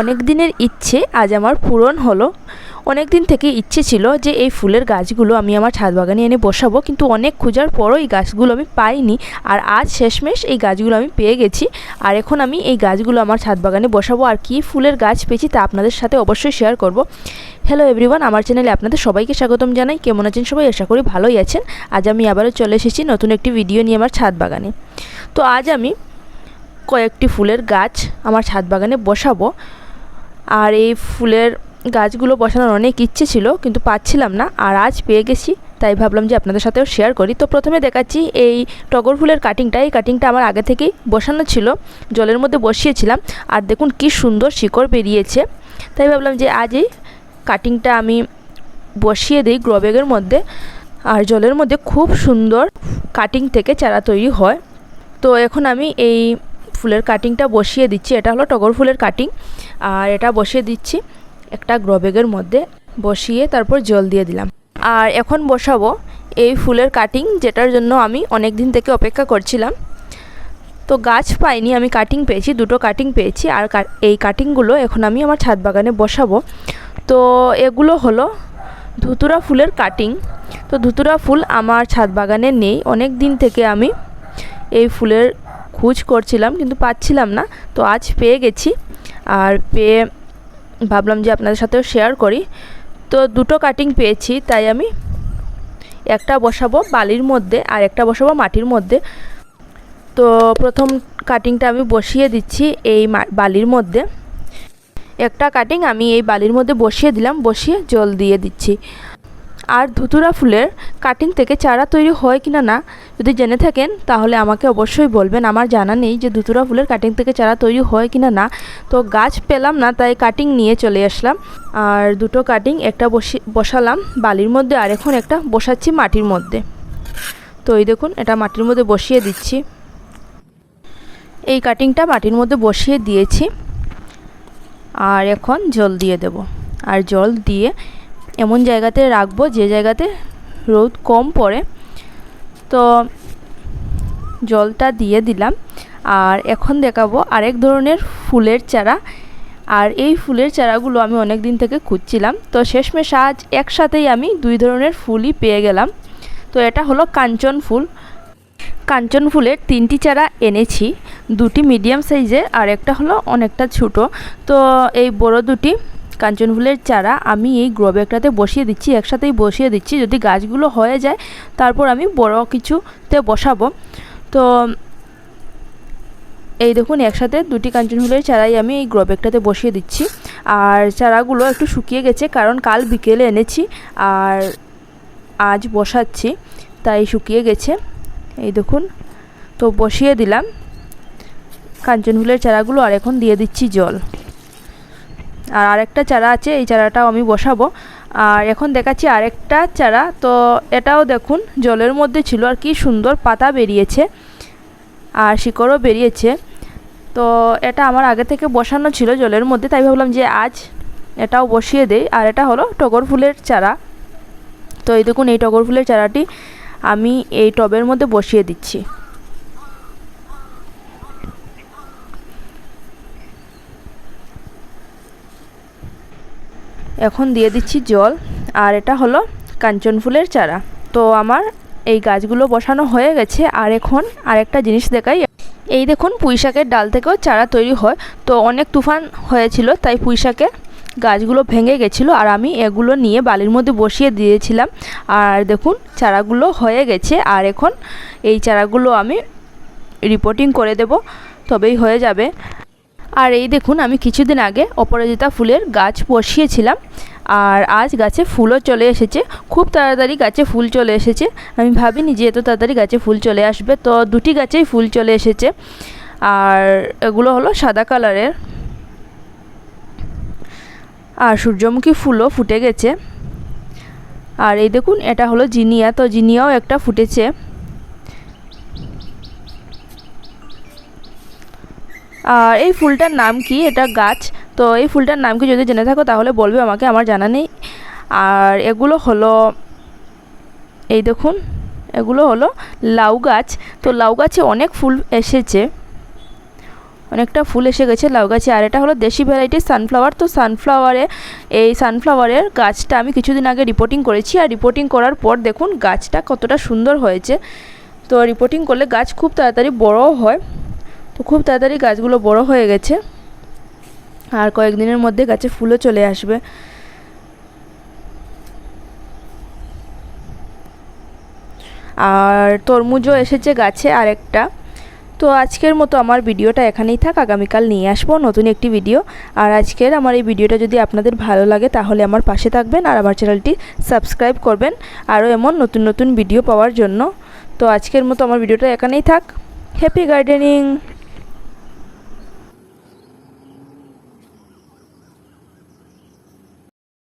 অনেক দিনের ইচ্ছে আজ আমার পূরণ হলো। অনেক দিন থেকে ইচ্ছে ছিল যে এই ফুলের গাছগুলো আমি আমার ছাদ বাগানে এনে বসাবো, কিন্তু অনেক খোঁজার পরও এই গাছগুলো আমি পাইনি আর আজ শেষমেশ এই গাছগুলো আমি পেয়ে গেছি। আর এখন আমি এই গাছগুলো আমার ছাদ বাগানে বসাবো আর কী ফুলের গাছ পেয়েছি তা আপনাদের সাথে অবশ্যই শেয়ার করব। হ্যালো এভরিওয়ান আমার চ্যানেলে আপনাদের সবাইকে স্বাগতম জানাই। কেমন আছেন সবাই? আশা করি ভালোই আছেন। আজ আমি আবারও চলে এসেছি নতুন একটি ভিডিও নিয়ে আমার ছাদ বাগানে। তো আজ আমি কয়েকটি ফুলের গাছ আমার ছাদ বাগানে বসাবো। আর এই ফুলের গাছগুলো বসানোর অনেক ইচ্ছে ছিল, কিন্তু পাচ্ছিলাম না। আর আজ পেয়ে গেছি, তাই ভাবলাম যে আপনাদের সাথেও শেয়ার করি। তো প্রথমে দেখাচ্ছি এই টগর ফুলের কাটিংটা এই কাটিংটা আমার আগে থেকেই বসানো ছিল, জলের মধ্যে বসিয়েছিলাম। আর দেখুন কি সুন্দর শিকড় বেরিয়েছে। তাই ভাবলাম যে আজ এই কাটিংটা আমি বসিয়ে দিই গ্রবেগের মধ্যে। আর জলের মধ্যে খুব সুন্দর কাটিং থেকে চারা তৈরি হয়। তো এখন আমি এই ফুলের কাটিংটা বসিয়ে দিচ্ছি। এটা হলো টগর ফুলের কাটিং আর এটা বসিয়ে দিচ্ছি একটা গ্রবেগের মধ্যে। বসিয়ে তারপর জল দিয়ে দিলাম। আর এখন বসাবো এই ফুলের কাটিং যেটার জন্য আমি অনেক দিন থেকে অপেক্ষা করছিলাম। তো গাছ পাইনি, আমি কাটিং পেয়েছি, দুটো কাটিং পেয়েছি। আর এই কাটিংগুলো এখন আমি আমার ছাদ বাগানে বসাবো। তো এগুলো হলো ধুতুরা ফুলের কাটিং তো ধুতুরা ফুল আমার ছাদ বাগানে নেই। অনেক দিন থেকে আমি এই ফুলের খোঁজ করছিলাম, কিন্তু পাচ্ছিলাম না। তো আজ পেয়ে গেছি। আর পেয়ে ভাবলাম যে আপনাদের সাথেও শেয়ার করি। তো দুটো কাটিং পেয়েছি, তাই আমি একটা বসাবো বালির মধ্যে আর একটা বসাবো মাটির মধ্যে। তো প্রথম কাটিংটা আমি বসিয়ে দিচ্ছি এই বালির মধ্যে। একটা কাটিং আমি এই বালির মধ্যে বসিয়ে দিলাম, বসিয়ে জল দিয়ে দিচ্ছি। আর ধুতুরা ফুলের কাটিং থেকে চারা তৈরি হয় কিনা না যদি জেনে থাকেন, তাহলে আমাকে অবশ্যই বলবেন। আমার জানা নেই যে ধুতুরা ফুলের কাটিং থেকে চারা তৈরি হয় কিনা না। তো গাছ পেলাম না, তাই কাটিং নিয়ে চলে আসলাম। আর দুটো কাটিং একটা বসি বসালাম বালির মধ্যে আর এখন একটা বসাচ্ছি মাটির মধ্যে। তো এই দেখুন, এটা মাটির মধ্যে বসিয়ে দিচ্ছি। এই কাটিংটা মাটির মধ্যে বসিয়ে দিয়েছি। আর এখন জল দিয়ে দেব। আর জল দিয়ে এমন জায়গাতে রাখব যে জায়গাতে রোদ কম পড়ে। তো জলটা দিয়ে দিলাম। আর এখন দেখাবো আরেক ধরনের ফুলের চারা। আর এই ফুলের চারাগুলো আমি অনেক দিন থেকে খুঁজছিলাম। তো শেষমেশ আজ একসাথেই আমি দুই ধরনের ফুলই পেয়ে গেলাম। তো এটা হলো কাঞ্চন ফুল। কাঞ্চন ফুলের তিনটি চারা এনেছি। দুটি মিডিয়াম সাইজের আর একটা হলো অনেকটা ছোটো। তো এই বড় দুটি কাঞ্চন ফুলের চারা আমি এই গ্রো ব্যাগটাতে বসিয়ে দিচ্ছি, একসাথেই বসিয়ে দিচ্ছি। যদি গাছগুলো হয়ে যায়, তারপর আমি বড় কিছুতে বসাবো। তো এই দেখুন, একসাথে দুটি কাঞ্চন ফুলের চারাই আমি এই গ্রো ব্যাগটাতে বসিয়ে দিচ্ছি। আর চারাগুলো একটু শুকিয়ে গেছে, কারণ কাল বিকেলে এনেছি আর আজ বসাচ্ছি, তাই শুকিয়ে গেছে। এই দেখুন, তো বসিয়ে দিলাম। কাঞ্চন ফুলের চারাগুলো আর এখন দিয়ে দিচ্ছি জল। আর আরেকটা চারা আছে, এই চারাটাও আমি বসাবো। আর এখন দেখাচ্ছি আরেকটা চারা, তো এটাও দেখুন, জলের মধ্যে ছিল আর কি সুন্দর পাতা বেরিয়েছে আর শিকড়ও বেরিয়েছে। তো এটা আমার আগে থেকে বসানো ছিল জলের মধ্যে, তাই ভাবলাম যে আজ এটাও বসিয়ে দেই। আর এটা হলো টগর ফুলের চারা। তো এই দেখুন, এই টগর ফুলের চারাটি আমি এই টবের মধ্যে বসিয়ে দিচ্ছি। এখন দিয়ে দিচ্ছি জল, আর এটা হলো কাঞ্চন ফুলের চারা। তো আমার এই গাছগুলো বসানো হয়ে গেছে, আর এখন আরেকটা জিনিস দেখাই। এই দেখুন পুঁইশাকের ডাল থেকেও চারা তৈরি হয়। তো অনেক তুফান হয়েছিল, তাই পুঁইশাকের গাছগুলো ভেঙে গেছিল, আর আমি এগুলো নিয়ে বালির মধ্যে বসিয়ে দিয়েছিলাম। আর দেখুন, চারাগুলো হয়ে গেছে, আর এখন এই চারাগুলো আমি রিপোর্টিং করে দেব, তবেই হয়ে যাবে। আর এই দেখুন, আমি কিছুদিন আগে অপরাজিতা ফুলের গাছ বসিয়েছিলাম, আর আজ গাছে ফুলও চলে এসেছে। খুব তাড়াতাড়ি গাছে ফুল চলে এসেছে। আমি ভাবিনি যে এত তাড়াতাড়ি গাছে ফুল চলে আসবে, তো দুটি গাছেই ফুল চলে এসেছে। আর এগুলো হলো সাদা কালারের। আর সূর্যমুখী ফুলও ফুটে গেছে। আর এই দেখুন, এটা হলো জিনিয়া, তো জিনিয়াও একটা ফুটেছে। আর এই ফুলটার নাম কি? এটা গাছ। তো এই ফুলটার নাম কি যদি জেনে থাকো তাহলে বলবে আমাকে, আমার জানা নেই। আর এগুলো হলো, এই দেখুন, এগুলো হলো লাউ গাছ। তো লাউ গাছে অনেক ফুল এসেছে। অনেকটা ফুল এসে গেছে লাউ গাছে। আর এটা হলো দেশি ভ্যারাইটির সানফ্লাওয়ার। তো সানফ্লাওয়ারে, এই সানফ্লাওয়ারের গাছটা আমি কিছুদিন আগে রিপোর্টিং করেছি। আর রিপোর্টিং করার পর দেখুন গাছটা কতটা সুন্দর হয়েছে। তো রিপোর্টিং করলে গাছ খুব তাড়াতাড়ি বড়ও হয়। তো খুব তাড়াতাড়ি গাছগুলো বড় হয়ে গেছে। আর কয়েকদিনের মধ্যে গাছে ফুলও চলে আসবে। আর তরমুজও এসেছে গাছে আরেকটা। তো আজকের মতো আমার ভিডিওটা এখানেই থাক। আগামীকাল নিয়ে আসব নতুন একটি ভিডিও। আর আজকের আমার এই ভিডিওটা যদি আপনাদের ভালো লাগে, তাহলে আমার পাশে থাকবেন আর আমার চ্যানেলটি সাবস্ক্রাইব করবেন আরও এমন নতুন নতুন ভিডিও পাওয়ার জন্য। তো আজকের মতো আমার ভিডিওটা এখানেই থাক। Happy gardening